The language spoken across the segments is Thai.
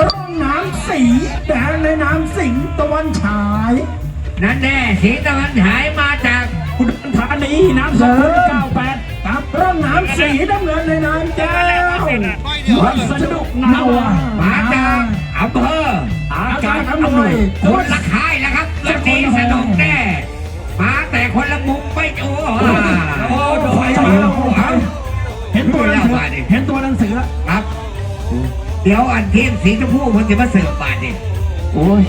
ำสีแดงในน้ำสิงห์ตะวันฉาย นั่นแน่สีตะวันฉายมาจากอุดรธานีน้ำสกุลเก้าแปดกับร่องน้ำสีน้ำเงินในน้ำแก้ววัสดุนาวามาจากอำเภออากาศอำนวยคนละค่ายแล้วครับวันนี้สนุกแน่มาแต่คนละมุมไม่โอ้โอ้โหเห็นตัวหนังสือเห็นตัวหนังสือแล้วครับ เดี๋ยวอันทีมสีชมพูมันจะมาเสิร์ฟบาทนี่โอ้ย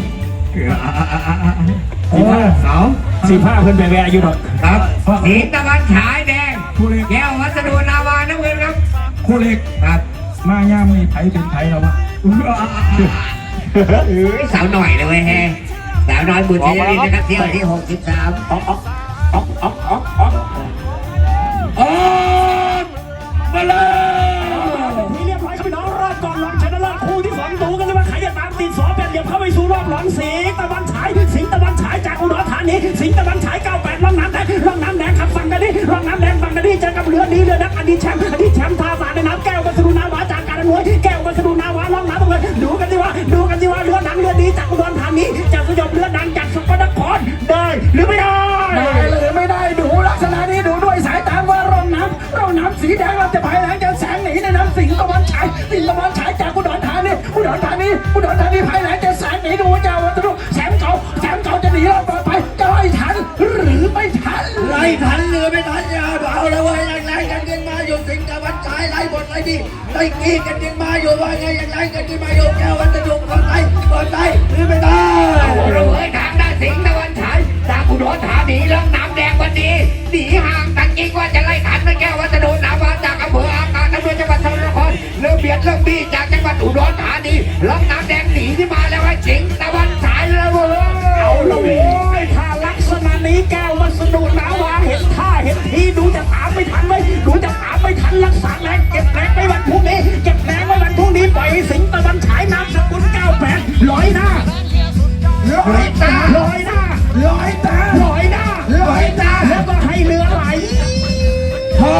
โอ้สองสีผ้าเพิ่นแบะอยู่ดอกครับสีตะวันฉายแดงแก้ววัสดุนาวาน้ำเงินครับคู่เล็กครับ มาย่ามีไผเป็นไผแล้ววะเอ้ยสาวหน่อยเลยเว้ยแฮสาวน้อยบุญชยรินนะครับเที่ยวที่63ออกออกออ หลอบรองสีตะวันฉายสิงตะวันฉายจากอุดรธานีสิงตะวันฉายเก้าแปดร่องน้ำแดงร่องน้ำแดงขับฟังกันดิร่องน้ำแดงฟังกันดิเจอกับเรือดีเรือนักอดีตแชมป์อดีตแชมป์ทาสารในน้ำแก้วกัสดุนาวาจากการนวยแก้วกัสดุนาวาร่องน้ำเลยดูกันดิว่าดูกันดิว่าเรือดังเรือดีจากอุดรธานีจะสยบเรือดังจากสกลนครได้หรือไม่ได้ อุดรธานีอุดรธานีภายหลังจะแสงหนีดูว่าจะวัสดุแสงเก่าแสงเก่าจะหนีเราต่อไปจะไล่ทันหรือไม่ทันไล่ทันเรือไม่ทันยาเอาแล้วเว้ยยังไงกันกันมาอยู่สิงห์ตะวันฉายไล่บทไล่ดีไล่กี้กันกันมาอยู่ว่าไงยังไงกันกันมาอยู่แก้ววันจะดุก่อนไล่ก่อนไล่หรือไม่ได้เราเอ้ยทางด้านสิงห์ตะวันฉายจากอุดรธานีเรื่องน้ำแดงวันนี้หนีห่างกันจริงว่าจะไล่ทันนะแก้ววัสดุนาวาจากอำเภออากาศอำเภอจังหวัดสกลนครเริ่มเบียดเริ่มบี้จากานีเรื่องน้ำแดงหนีที่มาแล้วไอ้สิงห์ตะวันฉายแล้วเว้ยเอาละว้ยถ้าลักษณะนี้แก้ววัสดุนาวาเห็นท่าเห็นทีดูจะตามไม่ทันไหมดูจะตามไม่ทันรักษาแรงเก็บแรงไว้วันพรุ่งนี้เก็บแรงไว้วันพรุ่งนี้ปล่อยสิงห์ตะวันฉายน้ำสกุล98ร้อยหน้าร้อยตาร้อยหน้าร้อยตาร้อยหน้าร้อยตาแล้วก็ให้เรือไหลเฮ้